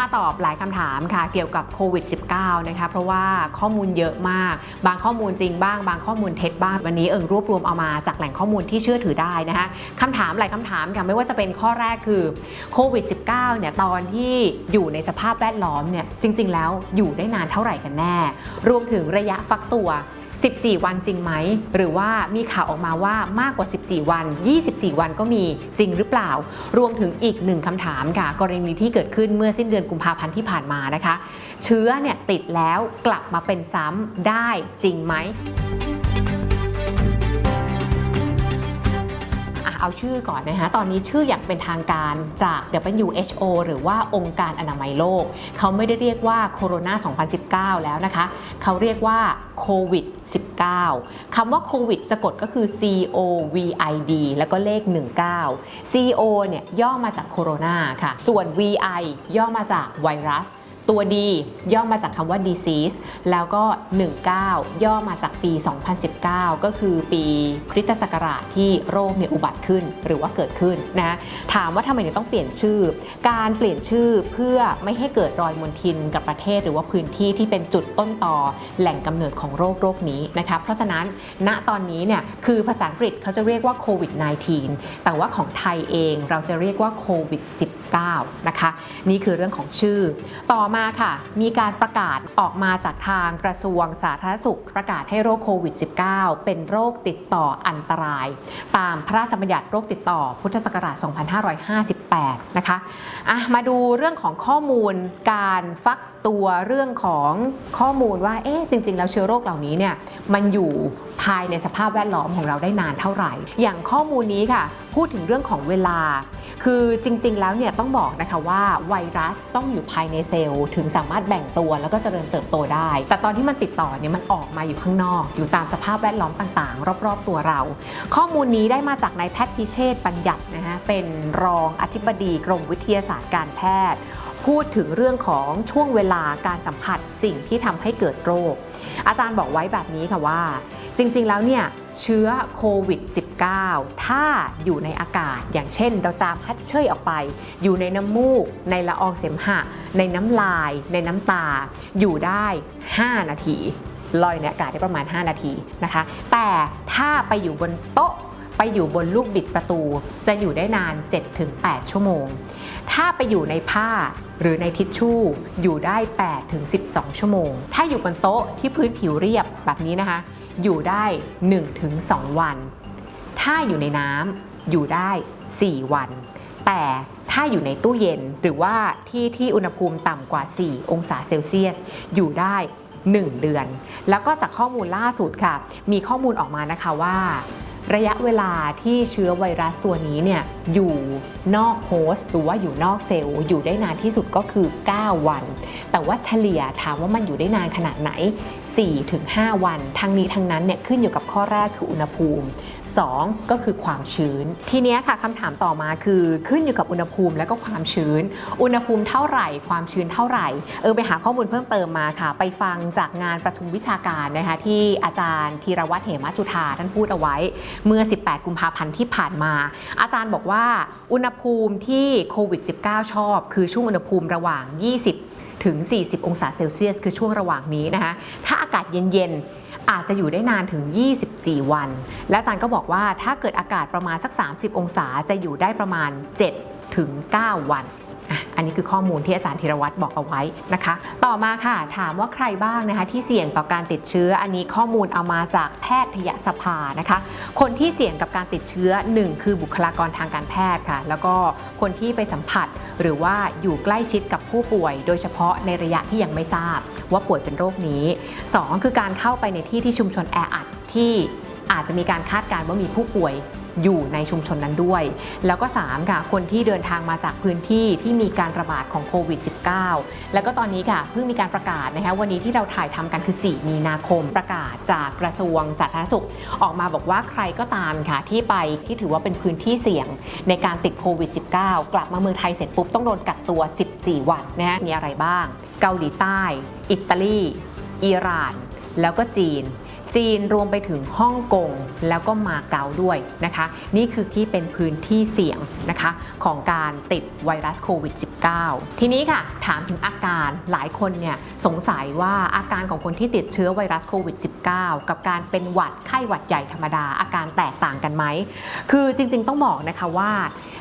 มาตอบหลายคำถามค่ะเกี่ยวกับโควิด -19 นะคะเพราะว่าข้อมูลเยอะมาก บางข้อมูลจริงบ้าง บางข้อมูลเท็จบ้าง วันนี้เอิงรวบรวมเอามาจากแหล่งข้อมูลที่เชื่อถือได้นะคะคำถามหลายคำถามค่ะไม่ว่าจะเป็นข้อแรกคือโควิด -19 เนี่ยตอนที่อยู่ในสภาพแวดล้อมเนี่ยจริง ๆ แล้วอยู่ได้นานเท่าไหร่กันแน่ รวมถึงระยะฟักตัว 14 วันจริงไหม หรือว่ามีข่าวออกมาว่ามากกว่า 14 วัน 24 วันก็มีจริงหรือเปล่า รวมถึงอีกหนึ่งคำถามค่ะ กรณีที่เกิดขึ้นเมื่อสิ้นเดือนกุมภาพันธ์ที่ผ่านมานะคะ เชื้อเนี่ยติดแล้วกลับมาเป็นซ้ำได้จริงไหม เอาชื่อก่อนนะคะตอนนี้ชื่ออย่างเป็นทางการจาก WHO หรือว่าองค์การอนามัยโลก เขาไม่ได้เรียกว่าโคโรนา 2019 แล้วนะคะ เขาเรียกว่าโควิด19คำว่าโควิดสะกดก็คือ C O V I D แล้วก็เลข 19 C O เนี่ยย่อมาจากโคโรนาค่ะ ส่วน V I ย่อมาจากไวรัส ตัว D ย่อมาจากคำว่า disease แล้วก็ 19 ย่อมาจากปี 2019 ก็คือปีคริสตศักราชที่โรคเนี่ยอุบัติขึ้นหรือว่าเกิดขึ้นนะถามว่าทำไมถึงต้องเปลี่ยนชื่อ การเปลี่ยนชื่อเพื่อไม่ให้เกิดรอยมลทินกับประเทศหรือว่าพื้นที่ที่เป็นจุดต้นต่อแหล่งกำเนิดของโรคโรคนี้นะคะเพราะฉะนั้นณตอนนี้เนี่ยคือภาษาอังกฤษเขาจะเรียกว่าโควิด -19 แต่ว่าของไทยเองเราจะเรียกว่าโควิด -19 นะคะนี่คือเรื่องของชื่อ ต่อมาค่ะ มีการประกาศออกมาจากทางกระทรวงสาธารณสุข ประกาศให้โรคโควิด -19 เป็นโรคติดต่ออันตราย ตามพระราชบัญญัติโรคติดต่อพุทธศักราช 2558 นะคะอะมาดูเรื่องของข้อมูลการฟักตัวเรื่องของข้อมูลว่าเอ๊ะจริง ๆ แล้วเชื้อโรคเหล่านี้เนี่ยมันอยู่ภายในสภาพแวดล้อมของเราได้นานเท่าไหร่ อย่างข้อมูลนี้ค่ะ พูดถึงเรื่องของเวลา คือจริง ๆ แล้วเนี่ยต้องบอกนะคะว่าไวรัสต้องอยู่ภายในเซลล์ถึงสามารถแบ่งตัวแล้วก็เจริญเติบโตได้ แต่ตอนที่มันติดต่อเนี่ยมันออกมาอยู่ข้างนอก อยู่ตามสภาพแวดล้อมต่างๆ รอบๆ ตัวเรา ข้อมูลนี้ได้มาจากนายแพทย์พิเชษฐ์ปัญญัตินะคะเป็นรองอธิบดีกรมวิทยาศาสตร์การแพทย์ พูดถึงเรื่องของช่วงเวลาการสัมผัสสิ่งที่ทำให้เกิดโรค อาจารย์บอกไว้แบบนี้ค่ะว่า จริง ๆ แล้วเนี่ย เชื้อโควิด -19 ถ้าอยู่ในอากาศ อย่างเช่น เราจามพัดเชยออกไป อยู่ในน้ำมูก ในละอองเสมหะ ในน้ำลาย ในน้ำตา อยู่ได้ 5 นาที ลอยในอากาศได้ประมาณ 5 นาทีนะคะ แต่ถ้าไปอยู่บนโต๊ะ ไปอยู่บนลูกบิดประตู จะอยู่ได้นาน 7-8 ชั่วโมง ถ้าไปอยู่ในผ้าหรือในทิชชู่อยู่ได้8ถึง12 ชั่วโมง ถ้าอยู่บนโต๊ะที่พื้นผิวเรียบแบบนี้นะคะ อยู่ได้1ถึง2วัน ถ้าอยู่ในน้ำอยู่ได้ 4 วัน แต่ถ้าอยู่ในตู้เย็นหรือว่าที่ที่อุณหภูมิต่ำกว่า 4 องศาเซลเซียส อยู่ได้ 1 เดือน แล้วก็จากข้อมูลล่าสุดค่ะ มีข้อมูลออกมานะคะว่า ระยะเวลาที่เชื้อไวรัสตัวนี้เนี่ยอยู่นอกโฮสต์หรือว่าอยู่นอกเซลล์อยู่ได้นานที่สุดก็คือ 9 วัน แต่ว่าเฉลี่ยถามว่ามันอยู่ได้นานขนาดไหน 4-5 วัน ทั้งนี้ทั้งนั้นเนี่ยขึ้นอยู่กับข้อแรกคืออุณหภูมิ 2 ก็คือความชื้น ทีเนี้ยค่ะคำถามต่อมาคือขึ้นอยู่กับอุณหภูมิและก็ความชื้น อุณหภูมิเท่าไหร่ ความชื้นเท่าไหร่เออไปหาข้อมูลเพิ่มเติมมาค่ะ ไปฟังจากงานประชุมวิชาการนะคะที่อาจารย์ธีรวัตรเหมจุธาท่านพูดเอาไว้เมื่อ 18 กุมภาพันธ์ที่ผ่านมา อาจารย์บอกว่าอุณหภูมิที่โควิด -19 ชอบ คือช่วงอุณหภูมิระหว่าง 20 ถึง 40 องศาเซลเซียส คือช่วงระหว่างนี้นะคะ ถ้าอากาศเย็นๆ อาจจะอยู่ได้นานถึง 24 วัน และอาจารย์ก็บอกว่าถ้าเกิดอากาศประมาณสัก 30 องศาจะอยู่ได้ประมาณ 7 ถึง 9 วัน อันนี้คือข้อมูลที่อาจารย์ธีรวัตรบอกเอาไว้นะคะ ต่อมาค่ะถามว่าใครบ้างนะคะที่เสี่ยงต่อการติดเชื้อ อันนี้ข้อมูลเอามาจากแพทยสภานะคะ คนที่เสี่ยงกับการติดเชื้อ 1 คือบุคลากรทางการแพทย์ค่ะ แล้วก็คนที่ไปสัมผัสหรือว่าอยู่ใกล้ชิดกับผู้ป่วย โดยเฉพาะในระยะที่ยังไม่ทราบ ว่าป่วยเป็นโรคนี้ 2 คือการเข้าไปในที่ที่ชุมชนแออัดที่อาจจะมีการคาดการณ์ว่ามีผู้ป่วย อยู่ในชุมชนนั้นด้วย แล้วก็ 3 ค่ะ คนที่เดินทางมาจากพื้นที่ที่มีการระบาดของโควิด -19 แล้วก็ตอนนี้ค่ะเพิ่งมีการประกาศนะคะวันนี้ที่เราถ่ายทำกันคือ 4 มีนาคมประกาศจากกระทรวงสาธารณสุข ออกมาบอกว่าใครก็ตามค่ะที่ไปที่ถือว่าเป็นพื้นที่เสี่ยงในการติดโควิด -19 กลับมาเมืองไทยเสร็จปุ๊บต้องโดนกักตัว 14 วันนะฮะมีอะไรบ้าง เกาหลีใต้ อิตาลี อิหร่าน แล้วก็จีน จีนรวมไปถึงฮ่องกงแล้วก็มาเก๊าด้วยนะคะ นี่คือที่เป็นพื้นที่เสี่ยงนะคะของการติดไวรัสโควิด -19 ทีนี้ค่ะ ถามถึงอาการหลายคนเนี่ยสงสัยว่าอาการของคนที่ติดเชื้อไวรัสโควิด -19 กับการเป็นหวัดไข้หวัดใหญ่ธรรมดา อาการแตกต่างกันไหม คือจริงๆต้องบอกนะคะว่า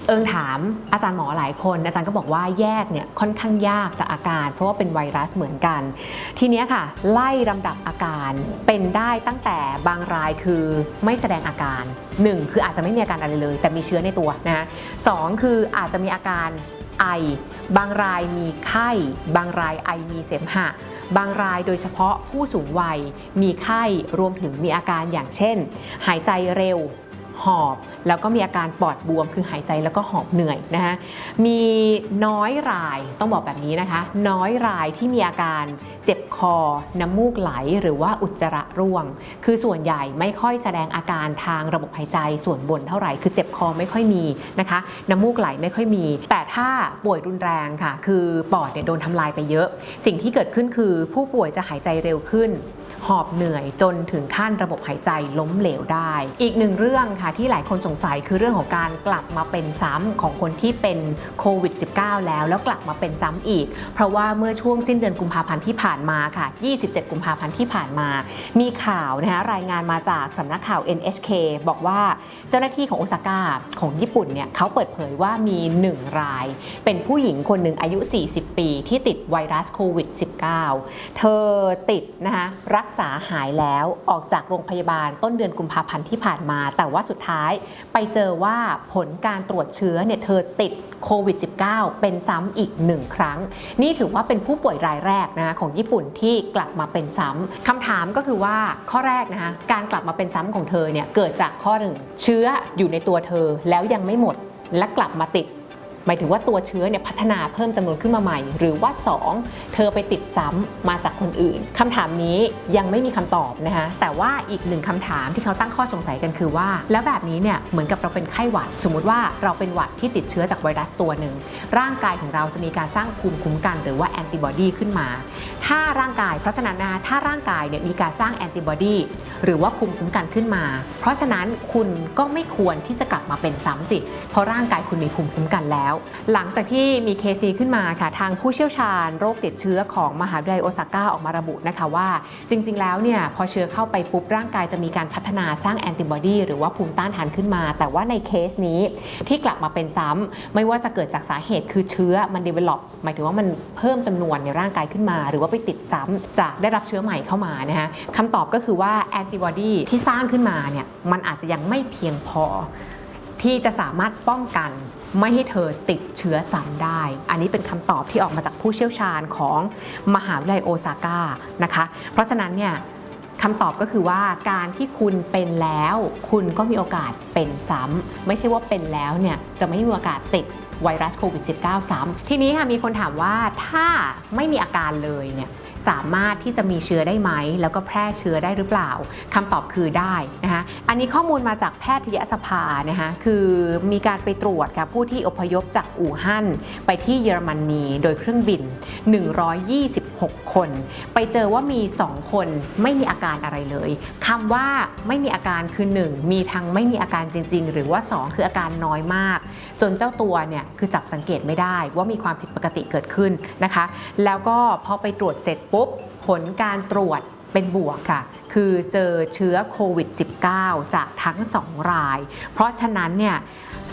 เอิงถามอาจารย์หมอหลายคน อาจารย์ก็บอกว่าแยกเนี่ยค่อนข้างยากจากอาการ เพราะว่าเป็นไวรัสเหมือนกัน ทีนี้ค่ะ ไล่ลำดับอาการเป็นได้ตั้งแต่บางรายคือไม่แสดงอาการ 1 คืออาจจะไม่มีอาการอะไรเลย แต่มีเชื้อในตัวนะสองคืออาจจะมีอาการไอ บางรายมีไข้ บางรายไอมีเสมหะ บางรายโดยเฉพาะผู้สูงวัย มีไข้รวมถึงมีอาการอย่างเช่น หายใจเร็ว หอบ แล้วก็มีอาการปอดบวม คือหายใจแล้วก็หอบเหนื่อยนะคะมีน้อยรายต้องบอกแบบนี้นะคะ น้อยรายที่มีอาการเจ็บคอ น้ำมูกไหลหรือว่าอุจจาระร่วง คือส่วนใหญ่ไม่ค่อยแสดงอาการทางระบบหายใจส่วนบนเท่าไหร่ คือเจ็บคอไม่ค่อยมีนะคะ น้ำมูกไหลไม่ค่อยมี แต่ถ้าป่วยรุนแรงค่ะ คือปอดเนี่ยโดนทำลายไปเยอะ สิ่งที่เกิดขึ้นคือผู้ป่วยจะหายใจเร็วขึ้น หอบเหนื่อยจนถึงขั้นระบบหายใจล้มเหลวได้ อีกหนึ่งเรื่องค่ะที่หลายคนสงสัยคือเรื่องของการกลับมาเป็นซ้ำของคนที่เป็นโควิด -19 แล้วแล้วกลับมาเป็นซ้ำอีก เพราะว่าเมื่อช่วงสิ้นเดือนกุมภาพันธ์ที่ผ่านมาค่ะ 27 กุมภาพันธ์ที่ผ่านมา มีข่าวนะคะรายงานมาจากสำนักข่าว NHK บอกว่าเจ้าหน้าที่ของโอซาก้าของญี่ปุ่นเนี่ยเขาเปิดเผยว่ามี 1 ราย เป็นผู้หญิงคนหนึ่งอายุ 40 ปี ที่ติดไวรัสโควิด -19 เธอติดนะคะรักษาหายแล้วออกจากโรงพยาบาลต้นเดือนกุมภาพันธ์ที่ผ่านมา แต่ว่าสุดท้ายไปเจอว่าผลการตรวจเชื้อเนี่ยเธอติดโควิด -19 เป็นซ้ำอีกหนึ่งครั้ง นี่ถือว่าเป็นผู้ป่วยรายแรกนะของญี่ปุ่นที่กลับมาเป็นซ้ำคำถามก็คือว่าข้อแรกนะคะการกลับมาเป็นซ้ำของเธอเนี่ยเกิดจากข้อหนึ่งเชื้ออยู่ในตัวเธอแล้วยังไม่หมดและกลับมาติด หมายถึงว่าตัวเชื้อเนี่ยพัฒนาเพิ่มจำนวนขึ้นมาใหม่ หรือว่า 2 เธอไปติดซ้ำมาจากคนอื่นคำถามนี้ยังไม่มีคำตอบนะคะแต่ว่าอีกหนึ่งคำถามที่เขาตั้งข้อสงสัยกันคือว่า แล้วแบบนี้เนี่ยเหมือนกับเราเป็นไข้หวัด สมมุติว่าเราเป็นหวัดที่ติดเชื้อจากไวรัสตัวหนึ่งร่างกายของเราจะมีการสร้างภูมิคุ้มกันหรือว่าแอนติบอดีขึ้นมา ถ้าร่างกายเพราะฉะนั้นนะคะถ้าร่างกายเนี่ยมีการสร้างแอนติบอดีหรือว่าภูมิคุ้มกันขึ้นมา เพราะฉะนั้นคุณก็ไม่ควรที่จะกลับมาเป็นซ้ำสิเพราะร่างกายคุณมีภูมิคุ้มกันแล้วหลังจากที่มีเคสนี้ขึ้นมาค่ะ ทางผู้เชี่ยวชาญโรคติดเชื้อของมหาวิทยาลัยโอซาก้าออกมาระบุนะคะว่า จริง ๆ แล้วเนี่ยพอเชื้อเข้าไปปุ๊บร่างกายจะมีการพัฒนาสร้างแอนติบอดีหรือว่าภูมิต้านทานขึ้นมา แต่ว่าในเคสนี้ที่กลับมาเป็นซ้ำไม่ว่าจะเกิดจากสาเหตุคือเชื้อมัน develop หมายถึงว่ามันเพิ่มจำนวนในร่างกายขึ้นมา หรือว่าไปติดซ้ำจากได้รับเชื้อใหม่เข้ามานะคะคำตอบก็คือว่าแอนติบอดีที่สร้างขึ้นมาเนี่ยมันอาจจะยังไม่เพียงพอที่จะสามารถป้องกัน ไม่ให้เธอติดเชื้อซ้ำได้ อันนี้เป็นคำตอบที่ออกมาจากผู้เชี่ยวชาญของมหาวิทยาลัยโอซาก้านะคะ เพราะฉะนั้นเนี่ยคำตอบก็คือว่าการที่คุณเป็นแล้ว คุณก็มีโอกาสเป็นซ้ำไม่ใช่ว่าเป็นแล้วเนี่ยจะไม่มีโอกาสติดไวรัสโควิด -19 ซ้ำทีนี้ค่ะมีคนถามว่าถ้าไม่มีอาการเลยเนี่ย สามารถที่จะมีเชื้อได้ไหม แล้วก็แพร่เชื้อได้หรือเปล่าคำตอบคือได้นะคะอันนี้ข้อมูลมาจากแพทยสภานะคะคือมีการไปตรวจค่ะผู้ที่อพยพจากอู่ฮั่นไปที่เยอรมนีโดยเครื่องบิน 120 6 คน ไปเจอว่ามี 2 คนไม่มีอาการอะไรเลยคำว่าไม่มีอาการคือ 1 มีทั้งไม่มีอาการจริง ๆ หรือว่า 2 คืออาการน้อยมาก จนเจ้าตัวเนี่ยคือจับสังเกตไม่ได้ว่ามีความผิดปกติเกิดขึ้นนะคะ แล้วก็พอไปตรวจเสร็จปุ๊บ ผลการตรวจเป็นบวกค่ะ คือเจอเชื้อโควิด -19 จากทั้ง 2 ราย เพราะฉะนั้นเนี่ย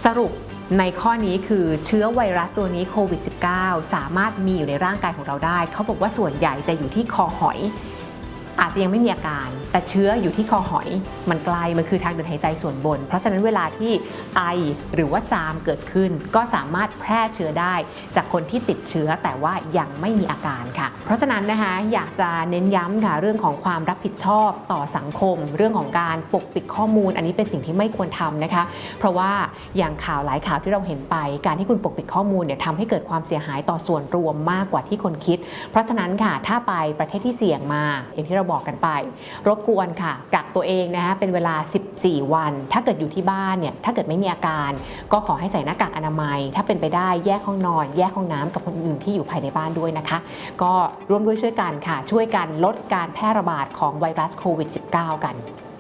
สรุป ในข้อนี้คือเชื้อไวรัสตัวนี้โควิด -19 สามารถมีอยู่ในร่างกายของเราได้ เขาบอกว่าส่วนใหญ่จะอยู่ที่คอหอย จจะยังไม่มีอาการ แต่เชื้ออยู่ที่คอหอย มันไกลมันคือทางเดินหายใจส่วนบน เพราะฉะนั้นเวลาที่ไอหรือว่าจามเกิดขึ้น ก็สามารถแพร่เชื้อได้ จากคนที่ติดเชื้อแต่ว่ายังไม่มีอาการค่ะ เพราะฉะนั้นนะคะอยากจะเน้นย้ำค่ะเรื่องของความรับผิดชอบต่อสังคม เรื่องของการปกปิดข้อมูล อันนี้เป็นสิ่งที่ไม่ควรทำนะคะ เพราะว่าอย่างข่าวหลายข่าวที่เราเห็นไป การที่คุณปกปิดข้อมูลเนี่ยทำให้เกิดความเสียหายต่อส่วนรวมมากกว่าที่คนคิด เพราะฉะนั้นค่ะถ้าไปประเทศที่เสี่ยงมาอย่างที่เราเราบอกกันไป รบกวนค่ะกักตัวเองนะคะเป็นเวลา 14 วัน ถ้าเกิดอยู่ที่บ้านเนี่ยถ้าเกิดไม่มีอาการ ก็ขอให้ใส่หน้ากากอนามัย ถ้าเป็นไปได้แยกห้องนอน แยกห้องน้ำกับคนอื่นที่อยู่ภายในบ้านด้วยนะคะ ก็ร่วมด้วยช่วยกันค่ะ ช่วยกันลดการแพร่ระบาดของไวรัสโควิด -19 กัน